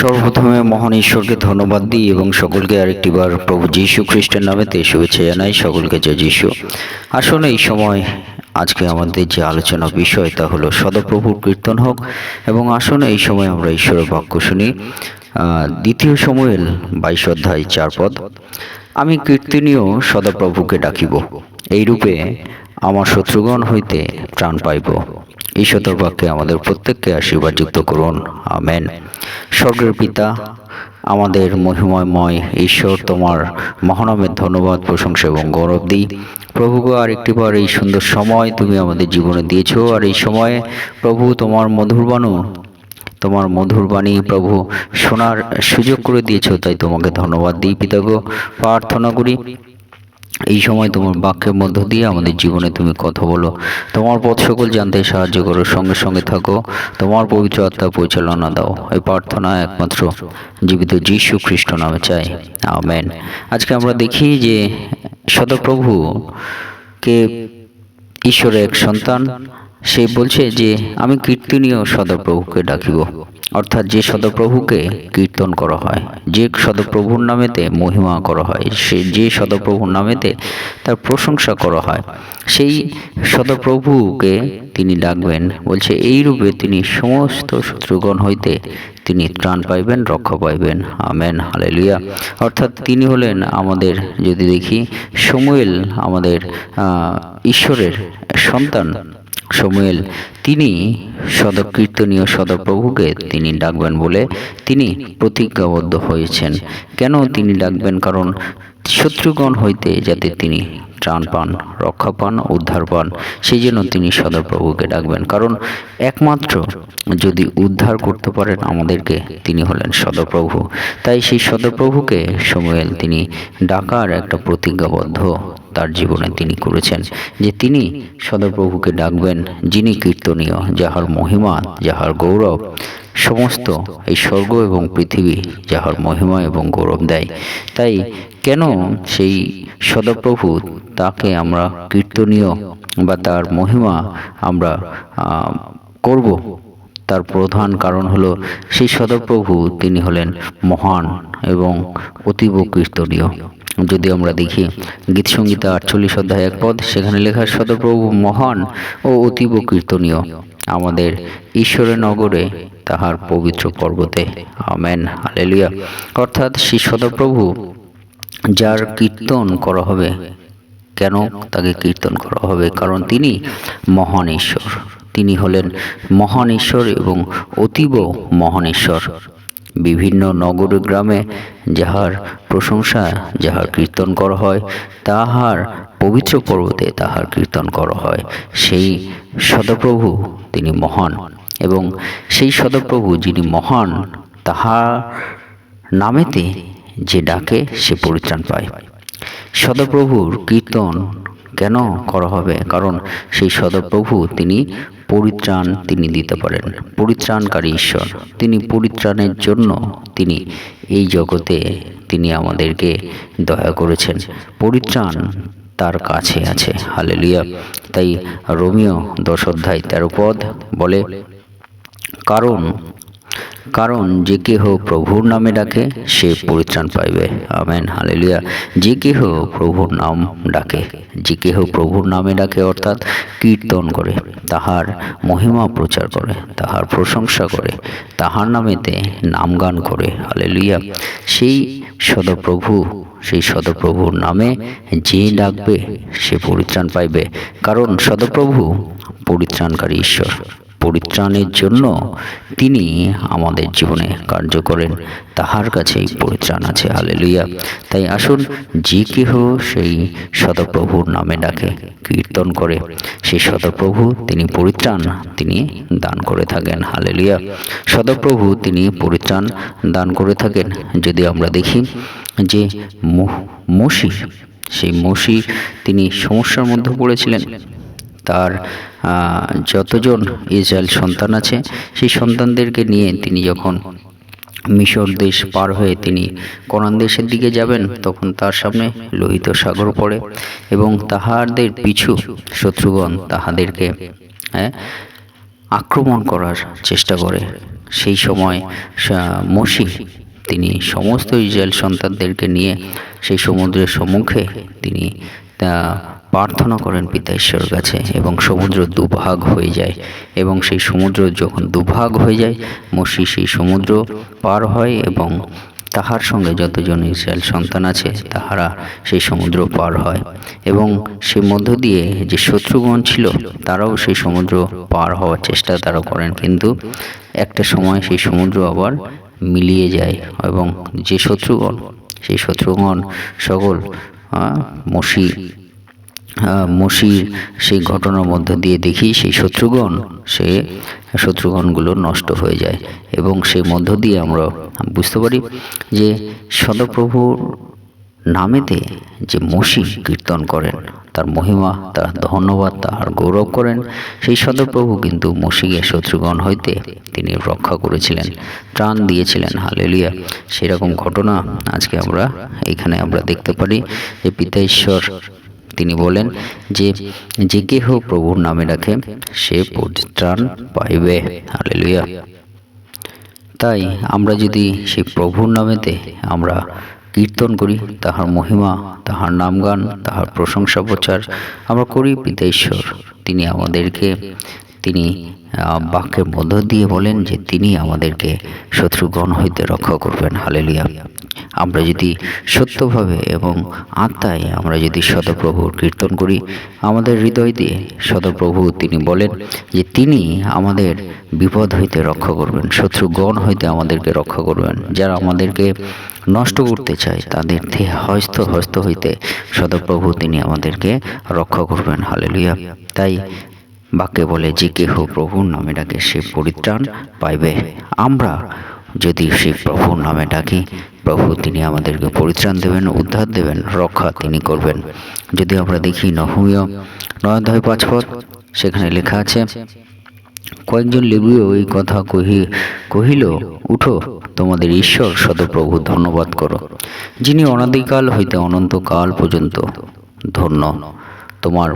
সর্বপ্রথমে মহান ঈশ্বরকে ধন্যবাদ দিই এবং সকলকে আরেকটিবার প্রভু যীশু খ্রিস্টের নামেতে শুভেচ্ছা জানাই। সকলকে জয় যীশু। আসলে এই সময় আজকে আমাদের যে আলোচনা বিষয় তা হলো সদপ্রভুর কীর্তন হোক এবং আসলে এই সময় আমরা ঈশ্বরের বাক্য শুনি। দ্বিতীয় সময়েল বাইশ অধ্যায় চার পদ। আমি কীর্তনীয় সদাপ্রভুকে ডাকিব। এইরূপে আমার শত্রুগণ হইতে প্রাণ পাইব। ঈশ্বর বাক্যে আমাদের প্রত্যেককে আশীর্বাদযুক্ত করুন। আমেন। স্বর্গের পিতা, আমাদের মহিময়ময় ঈশ্বর, তোমার মহানামের ধন্যবাদ, প্রশংসা এবং গৌরব দিই। প্রভু গো, আর একটিবার এই সুন্দর সময় তুমি আমাদের জীবনে দিয়েছ, আর এই সময়ে প্রভু তোমার মধুর বাণু, তোমার মধুর বাণী প্রভু শোনার সুযোগ করে দিয়েছ, তাই তোমাকে ধন্যবাদ দিই পিতাগো প্রার্থনা করি এই সময় তোমার বাক্যের মধ্য দিয়ে আমাদের জীবনে তুমি কথা বলো। তোমার পথ সকল জানতে সাহায্য করো, সঙ্গে সঙ্গে থাকো। তোমার পবিত্র আত্মা পরিচালনা দাও। এই প্রার্থনা একমাত্র জীবিত যীশু খ্রিস্ট নামে চাই। আমেন। আজকে আমরা দেখি যে সদপ্রভু কে ঈশ্বরের এক সন্তান, সে বলছে যে, আমি কীর্তনীয় সদপ্রভুকে ডাকিব। অর্থাৎ যে সদপ্রভুকে কীর্তন করা হয় যে সদপ্রভুর নামেতে মহিমা করা হয় সে যে সদপ্রভুর নামেতে তার প্রশংসা করা হয়। সেই সদপ্রভুকে তিনি ডাকবেন বলছে এই রূপে তিনি সমস্ত শত্রুগণ হইতে তিনি ত্রাণ পাইবেন রক্ষা পাইবেন। Amen hallelujah. অর্থাৎ তিনি হলেন আমাদের যদি দেখি সমুয়েল আমাদের ঈশ্বরের সন্তান। সমুয়েল তিনি সদকীর্তনীয় সদপ্রভুকে তিনি ডাকবেন বলে তিনি প্রতিজ্ঞাবদ্ধ হয়েছেন। কেন তিনি ডাকবেন? কারণ শত্রুগণ হইতে যাতে তিনি ত্রাণ পান, রক্ষা পান, উদ্ধার পান, সেই জন্য তিনি সদপ্রভুকে ডাকবেন। কারণ একমাত্র যদি উদ্ধার করতে পারেন, আমাদেরকে তিনি হলেন সদপ্রভু। তাই সেই সদপ্রভুকে সমুয়েল তিনি ডাকার একটা প্রতিজ্ঞাবদ্ধ তার জীবনে তিনি করেছেন, যে তিনি সদপ্রভুকে ডাকবেন, যিনি কীর্তনীয়, যাহার মহিমা, যাহার গৌরব সমস্ত এই স্বর্গ এবং পৃথিবী যাহার মহিমা এবং গৌরব দেয়। তাই কেন সেই সদপ্রভু তাকে আমরা কীর্তনীয় বা তার মহিমা আমরা করব? তার প্রধান কারণ হলো সেই সদপ্রভু তিনি হলেন মহান এবং অতীব কীর্তনীয়। যদি আমরা দেখি গীত সঙ্গীতা আটচল্লিশ অধ্যায় এক পদ, সেখানে লেখা সদপ্রভু মহান ও অতীব কীর্তনীয়। আমাদের ঈশ্বরের নগরে তাহার পবিত্র পর্বতে। Amen, hallelujah. অর্থাৎ শ্রী সদপ্রভু যার কীর্তন করা হবে, কেন তাকে কীর্তন করা হবে? কারণ তিনি মহান ঈশ্বর। তিনি হলেন মহান ঈশ্বর এবং অতীব মহান ঈশ্বর। বিভিন্ন নগর গ্রামে যাহার প্রশংসা যাহার কীর্তন করা হয়, তাহার পবিত্র পর্বতে তাহার কীর্তন করা হয়। সেই সদপ্রভু তিনি মহান এবং সেই সদপ্রভু যিনি মহান, তাহার নামেতে যে ডাকে সে পরিত্রাণ পায়। সদপ্রভুর কীর্তন কেন করা হবে? কারণ সেই সদপ্রভু তিনি পরিত্রাণ তিনি দিতে পারেন। পরিত্রাণকারী ঈশ্বর, তিনি পরিত্রাণের জন্য তিনি এই জগতে তিনি আমাদেরকে দয়া করেছেন। পরিত্রাণ তার কাছে আছে। হালেলিয়া। তাই রোমিও দশ অধ্যায় তেরো পদ বলে, কারণ কারণ যে কেহ প্রভুর নামে ডাকে, সে পরিত্রাণ পাইবে। Amen, hallelujah. যে কেহ প্রভুর নাম ডাকে, যে কেহ প্রভুর নামে ডাকে, অর্থাৎ কীর্তন করে, তাহার মহিমা প্রচার করে, তাহার প্রশংসা করে, তাহার নামেতে নামগান করে, হালেলুয়া। সেই সদপ্রভু, সেই সদপ্রভুর নামে যে ডাকবে, সে পরিত্রাণ পাইবে। কারণ সদপ্রভু পরিত্রাণকারী ঈশ্বর। পরিত্রাণের জন্য তিনি আমাদের জীবনে কার্য করেন। তাহার কাছেই পরিত্রাণ আছে। হালেলুইয়া তাই আসুন, যে কেহ সেই সদপ্রভুর নামে ডাকে, কীর্তন করে। সেই সদপ্রভু তিনি পরিত্রাণ তিনি দান করে থাকেন। হালেলুইয়া সদপ্রভু তিনি পরিত্রাণ দান করে থাকেন। যদি আমরা দেখি যে মসি সেই মসি তিনি সমস্যার মধ্যে পড়েছিলেন। তার যতজন ইসরায়েল সন্তান আছে, সেই সন্তানদেরকে নিয়ে তিনি যখন মিশর দেশ পার হয়ে তিনি কোরআন দেশের দিকে যাবেন, তখন তার সামনে লোহিত সাগর পড়ে এবং তাহাদের পিছু শত্রুগণ তাহাদেরকে হ্যাঁ আক্রমণ করার চেষ্টা করে। সেই সময় মসি তিনি সমস্ত ইসরায়েল সন্তানদেরকে নিয়ে সেই সমুদ্রের সম্মুখে তিনি প্রার্থনা করেন পিতা ঈশ্বরের কাছে এবং সমুদ্র দুভাগ হয়ে যায় এবং সেই সমুদ্র যখন দুভাগ হয়ে যায়, মসি সেই সমুদ্র পার হয় এবং তাহার সঙ্গে যতজন ইসরায়েল সন্তান আছে, তাহারা সেই সমুদ্র পার হয় এবং সে মধ্য দিয়ে যে শত্রুগণ ছিল, তারাও সেই সমুদ্র পার হওয়ার চেষ্টা তারা করেন। কিন্তু একটা সময় সেই সমুদ্র আবার মিলিয়ে যায় এবং যে শত্রুগণ, সেই শত্রুগণ সকল মসি মসির সেই ঘটনার মধ্য দিয়ে দেখি সেই শত্রুগণ, সে শত্রুগণগুলো নষ্ট হয়ে যায় এবং সেই মধ্য দিয়ে আমরা বুঝতে পারি যে সদপ্রভুর নামেতে যে মসি কীর্তন করেন তার মহিমা, তার ধন্যবাদ তাহার গৌরব করেন। সেই সদপ্রভু কিন্তু মসিকে শত্রুগণ হইতে তিনি রক্ষা করেছিলেন প্রাণ দিয়েছিলেন। হালেলিয়া। সেরকম ঘটনা আজকে আমরা এখানে আমরা দেখতে পারি যে পিতা ঈশ্বর তিনি বলেন যে যে কেহ প্রভুর নামে রাখে সে পরিত্রাণ পাইবে। হালেলুয়া। তাই আমরা যদি সেই প্রভুর নামেতে আমরা কীর্তন করি, তাহার মহিমা, তাহার নামগান, তাহার প্রশংসা প্রচার আমরা করি, পিতা ঈশ্বর। তিনি আমাদেরকে, তিনি বাক্যের মধ্য দিয়ে বলেন যে তিনি আমাদেরকে শত্রুগণ হইতে রক্ষা করবেন। হালেলিয়া। আমরা যদি সত্যভাবে এবং আত্মায় আমরা যদি সদপ্রভুর কীর্তন করি, আমাদের হৃদয় দিয়ে সদপ্রভু তিনি বলেন যে তিনি আমাদের বিপদ হইতে রক্ষা করবেন, শত্রুগণ হইতে আমাদেরকে রক্ষা করবেন, যারা আমাদেরকে নষ্ট করতে চায়, তাদের হস্ত হস্ত হইতে সদপ্রভু তিনি আমাদেরকে রক্ষা করবেন। হালেলুয়া। তাই বাক্যে বলে, যে কেহ প্রভুর নামে ডাকে, সে পরিত্রাণ পাইবে। আমরা যদি সেই প্রভুর নামে ডাকি, প্রভু তিনি আমাদেরকে পরিত্রাণ দেবেন, উদ্ধার দেবেন, রক্ষা তিনি করবেন। যদি আমরা দেখি নহমীয় নয় অধ্যায় পাঁচ পদ, সেখানে লেখা আছে, কয়েকজন লেবীয় এই কথা কহি, কহিল, উঠো, তোমাদের ঈশ্বর সদপ্রভু ধন্যবাদ করো। যিনি অনাদিকাল হইতে অনন্তকাল পর্যন্ত ধন্য, তোমার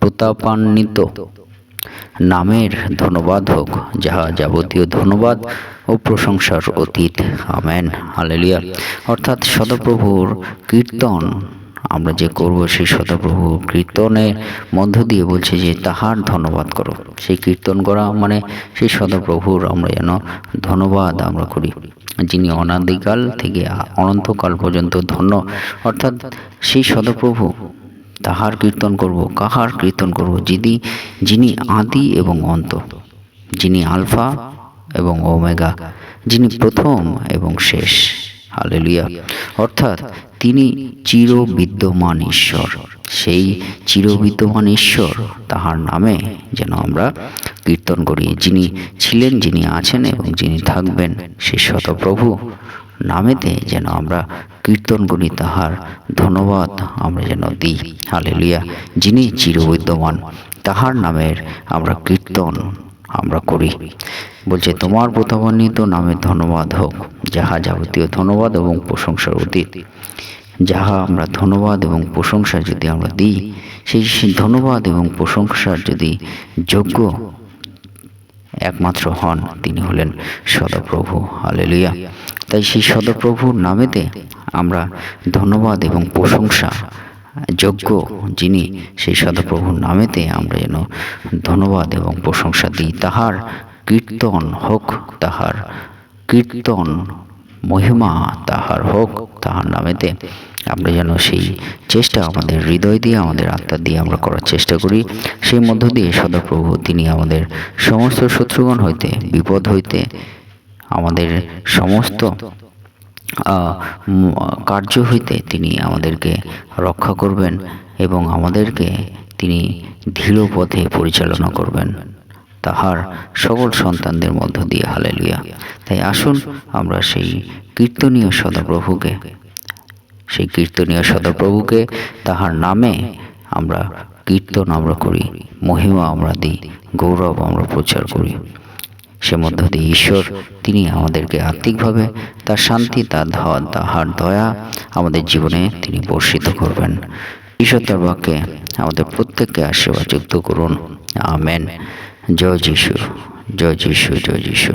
প্রতাপান্বিত নামের ধন্যবাদ হোক, যাহা যাবতীয় ধন্যবাদ ও প্রশংসার অতীত। আমেন। হালেলিয়া। অর্থাৎ সদপ্রভুর কীর্তন, আমরা যে করব সেই সদপ্রভু কীর্তনের মধ্য দিয়ে বলছে যে, তাহার ধন্যবাদ করো। সেই কীর্তন করা মানে সেই সদপ্রভুর আমরা যেন ধন্যবাদ আমরা করি। যিনি অনাদিকাল থেকে অনন্তকাল পর্যন্ত ধন্য, অর্থাৎ সেই সদপ্রভু তাহার কীর্তন করব, কাহার কীর্তন করব? যিনি যিনি আদি এবং অন্ত, যিনি আলফা এবং ওমেগা, যিনি প্রথম এবং শেষ। হালেলুয়া। অর্থাৎ তিনি চিরবিদ্যমান ঈশ্বর। সেই চিরবিদ্যমান ঈশ্বর তাহার নামে যেন আমরা কীর্তন করি। যিনি ছিলেন, যিনি আছেন এবং যিনি থাকবেন সেই শতপ্রভু। নামেতে যেন আমরা কীর্তন করি তাহার ধন্যবাদ আমরা যেন দিই। হালেলুয়া। যিনি চিরবিদ্যমান, তাহার নামের আমরা কীর্তন আমরা করি। বলছে, তোমার প্রতাপান্বিত নামে ধন্যবাদ হোক, যাহা যাবতীয় ধন্যবাদ এবং প্রশংসার অতীত। যাহা আমরা ধন্যবাদ এবং প্রশংসা যদি আমরা দিই, সেই ধন্যবাদ এবং প্রশংসার যদি যোগ্য একমাত্র হন, তিনি হলেন সদাপ্রভু। হালেলুয়া। তাই সেই সদপ্রভুর নামেতে আমরা ধন্যবাদ এবং প্রশংসা যোগ্য যিনি সেই সদপ্রভুর নামেতে আমরা যেন ধন্যবাদ এবং প্রশংসা দিই। তাহার কীর্তন হোক, তাহার কীর্তন মহিমা তাহার হোক, তাহার নামেতে আমরা যেন সেই চেষ্টা আমাদের হৃদয় দিয়ে, আমাদের আত্মা দিয়ে আমরা করার চেষ্টা করি। সেই মধ্য দিয়ে সদাপ্রভু, তিনি আমাদের সমস্ত শত্রুগণ হইতে, বিপদ হইতে আমাদের সমস্ত কার্য হইতে তিনি আমাদেরকে রক্ষা করবেন এবং আমাদেরকে তিনি ধীর পথে পরিচালনা করবেন। তাহার সকল সন্তানদের মধ্য দিয়ে, হালেলুয়া। তাই আসুন আমরা সেই কীর্তনীয় সদাপ্রভুকে, সেই কীর্তনীয় সদাপ্রভুকে তাহার নামে আমরা কীর্তন আমরা করি, মহিমা আমরা দিই, গৌরব আমরা প্রচার করি। সে মধ্য দিয়ে ঈশ্বর, তিনি আমাদেরকে আত্মিকভাবে তার শান্তি, তার ধর তাহার দয়া আমাদের জীবনে তিনি বর্ষিত করবেন। ঈশ্বর তার বাক্যে আমাদের প্রত্যেককে আশীর্বাদ যুক্ত করুন। আমেন। জয় যিশু। জয় যিশু জয় যিশু।